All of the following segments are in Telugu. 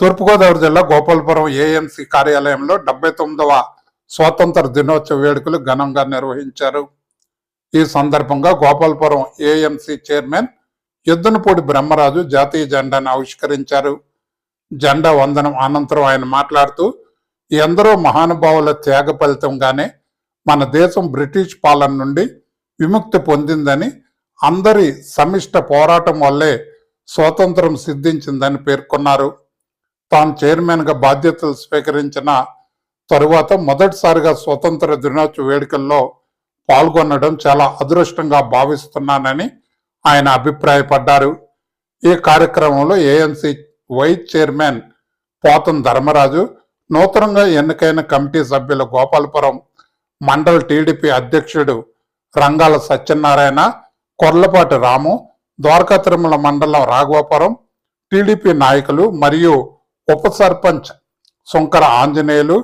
తూర్పుగోదావరి జిల్లా గోపాలపురం ఏఎంసీ కార్యాలయంలో డెబ్బై తొమ్మిదవ స్వాతంత్ర దినోత్సవ వేడుకలు ఘనంగా నిర్వహించారు. ఈ సందర్భంగా గోపాలపురం ఏఎంసీ చైర్మన్ యుద్ధనపూడి బ్రహ్మరాజు జాతీయ జెండాను ఆవిష్కరించారు. జెండా వందనం అనంతరం ఆయన మాట్లాడుతూ ఎందరో మహానుభావుల త్యాగ ఫలితంగానే మన దేశం బ్రిటిష్ పాలన నుండి విముక్తి పొందిందని అందరి సమిష్ట పోరాటం వల్లే స్వాతంత్రం సిద్ధించిందని పేర్కొన్నారు. తాను చైర్మన్గా బాధ్యతలు స్వీకరించిన తరువాత మొదటిసారిగా స్వతంత్ర దినోత్సవ వేడుకల్లో పాల్గొనడం చాలా అదృష్టంగా భావిస్తున్నానని ఆయన అభిప్రాయపడ్డారు. ఈ కార్యక్రమంలో ఏఎన్సి వైస్ చైర్మన్ పోతం ధర్మరాజు నూతనంగా ఎన్నికైన కమిటీ సభ్యుల గోపాలపురం మండల టీడీపీ అధ్యక్షుడు రంగాల సత్యనారాయణ కొర్లపాటి రాము ద్వారకా తిరుమల మండలం రాఘవాపురం టీడీపీ నాయకులు మరియు ఉప sarpanch Sunkara Anjaneyulu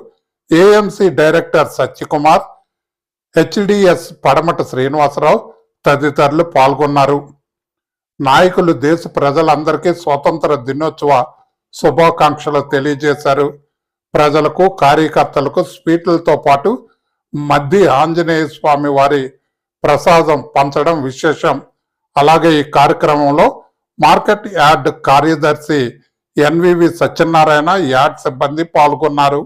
AMC director Satyakumar HDS Padamata Srinivasarao తదితరులు పాల్గొన్నారు. నాయకులు దేశ ప్రజలందరికీ స్వతంత్ర దినోత్సవ శుభాకాంక్షలు తెలియజేశారు. ప్రజలకు కార్యకర్తలకు స్వీట్లతో పాటు మద్ది ఆంజనేయ స్వామి వారి ప్రసాదం పంచడం విశేషం. అలాగే ఈ కార్యక్రమంలో మార్కెట్ యార్డ్ కార్యదర్శి ఎన్వివి సత్యనారాయణ యాడ్ సిబ్బంది పాల్గొన్నారు.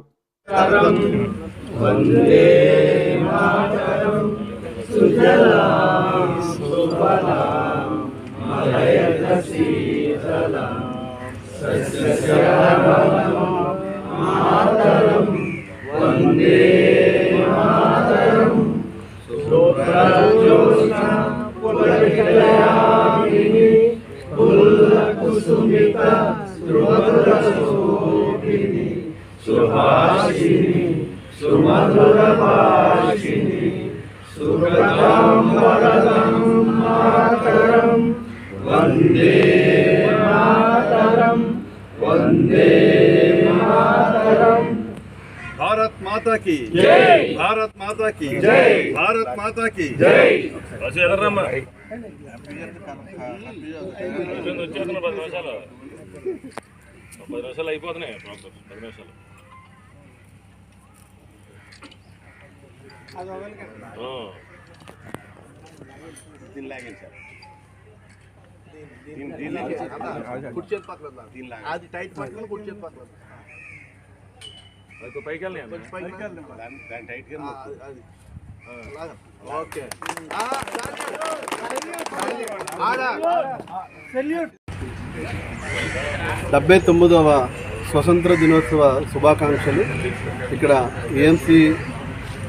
రూపిణి సుభాషిణి సుమధుర భాషిణి సుగతం వరదం మాతరం వందే మాతరం వందే మాతరం. భారత్ మాతా కి భారత్ మాతా కి భారత్ మాతా పది నిమిషాలు ఆ. దీని లాగండి సార్ దీని దీని లాగండి కుర్చేది పక్కన దీని లాగండి అది టైట్ పక్కన కుర్చేది పక్కన అది పైకి వెళ్ళినాయి దాని దాని టైట్ గా అది ఓకే డెబ్బై తొమ్మిదవ స్వతంత్ర దినోత్సవ శుభాకాంక్షలు. ఇక్కడ ఏఎంసీ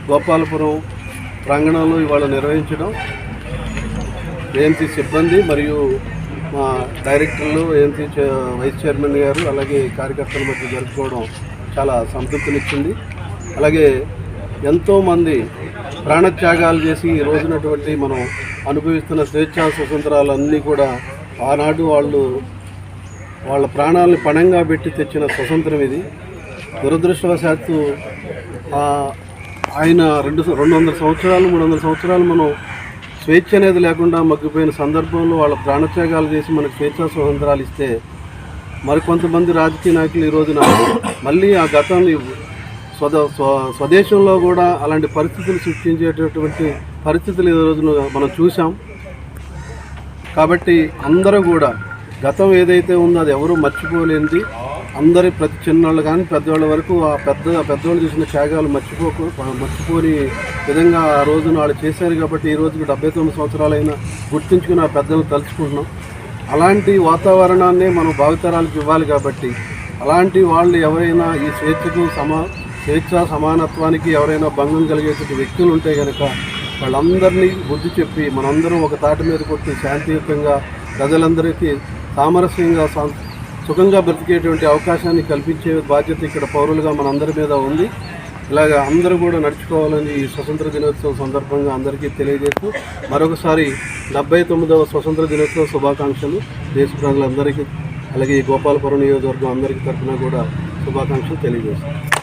గోపాలపురం ప్రాంగణంలో ఇవాళ నిర్వహించడం. ఏఎంసీ సిబ్బంది మరియు మా డైరెక్టర్లు ఏఎంసీ వైస్ చైర్మన్ గారు అలాగే కార్యకర్తల మధ్య జరుపుకోవడం చాలా సంతృప్తినిచ్చింది. అలాగే ఎంతోమంది ప్రాణత్యాగాలు చేసి ఈ రోజునటువంటి మనం అనుభవిస్తున్న స్వేచ్ఛా స్వతంత్రాలన్నీ కూడా ఆనాడు వాళ్ళు వాళ్ళ ప్రాణాలను పణంగా పెట్టి తెచ్చిన స్వతంత్రం ఇది. దురదృష్టవశాత్తు ఆయన రెండు రెండు వందల సంవత్సరాలు మూడు వందల సంవత్సరాలు మనం స్వేచ్ఛ అనేది లేకుండా మగ్గిపోయిన సందర్భంలో వాళ్ళ ప్రాణత్యాగాలు చేసి మనకు స్వేచ్ఛా స్వతంత్రాలు ఇస్తే మరికొంతమంది రాజకీయ నాయకులు ఈ రోజున మళ్ళీ ఆ గతాన్ని స్వద స్వ- స్వదేశంలో కూడా అలాంటి పరిస్థితులు సృష్టించేటటువంటి పరిస్థితులు ఈ రోజున మనం చూసాం కాబట్టి అందరూ కూడా గతం ఏదైతే ఉందో అది ఎవరూ మర్చిపోలేనిది. అందరి ప్రతి చిన్నవాళ్ళు కానీ పెద్దవాళ్ళ వరకు ఆ పెద్ద పెద్దవాళ్ళు చేసిన త్యాగాలు మర్చిపోకు మర్చిపోని విధంగా ఆ రోజున వాళ్ళు చేశారు కాబట్టి ఈ రోజుకి డెబ్బై తొమ్మిది సంవత్సరాలైనా గుర్తుంచుకుని ఆ పెద్దలు తలుచుకుంటున్నాం. అలాంటి వాతావరణాన్ని మనం భావితరాలకు ఇవ్వాలి కాబట్టి అలాంటి వాళ్ళు ఎవరైనా ఈ స్వేచ్ఛకు సమా స్వేచ్ఛ సమానత్వానికి ఎవరైనా భంగం కలిగేటువంటి వ్యక్తులు ఉంటే కనుక వాళ్ళందరినీ బుద్ధి చెప్పి మనందరం ఒక తాటి మీద కొట్టి శాంతియుతంగా ప్రజలందరికీ సామరస్యంగా సుఖంగా బ్రతికేటువంటి అవకాశాన్ని కల్పించే బాధ్యత ఇక్కడ పౌరులుగా మనందరి మీద ఉంది. ఇలాగ అందరూ కూడా నడుచుకోవాలని ఈ స్వతంత్ర దినోత్సవం సందర్భంగా అందరికీ తెలియజేస్తూ మరొకసారి డెబ్బై తొమ్మిదవ స్వతంత్ర దినోత్సవ శుభాకాంక్షలు. దేశ ప్రజలందరికీ అలాగే ఈ గోపాలపురం నియోజకవర్గం అందరికీ తరఫున కూడా శుభాకాంక్షలు తెలియజేస్తాం